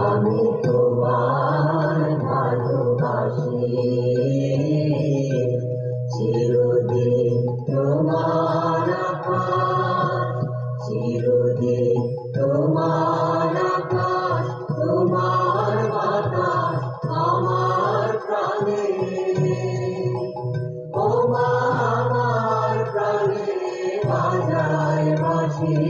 আমি তোমার ভালোবাসি চিরদিন তোমার চিরদিন তোমার তোমার বাতাস আমার প্রাণে ও প্রাণে বাজায় বাঁশি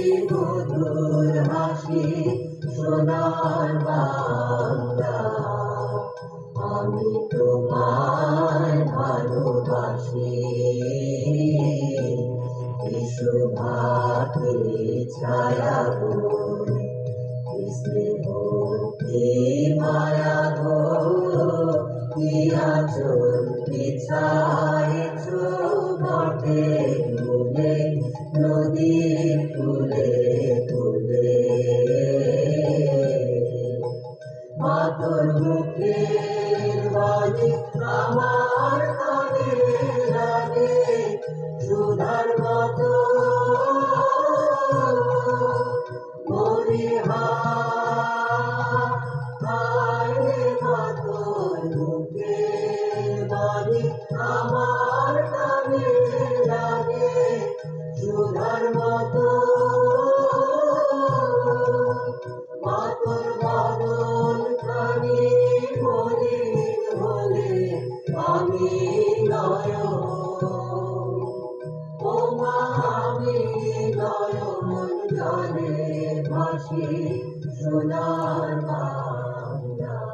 মধুর হাসি সোনার বাংলা। আমি তোমায় ভালোবাসি। বিশ্বভাতে ছায়া গুণ স্নেহতে মায়া পিছাইছ মাতর মুখের আমার ভাসে সোনার বাংলা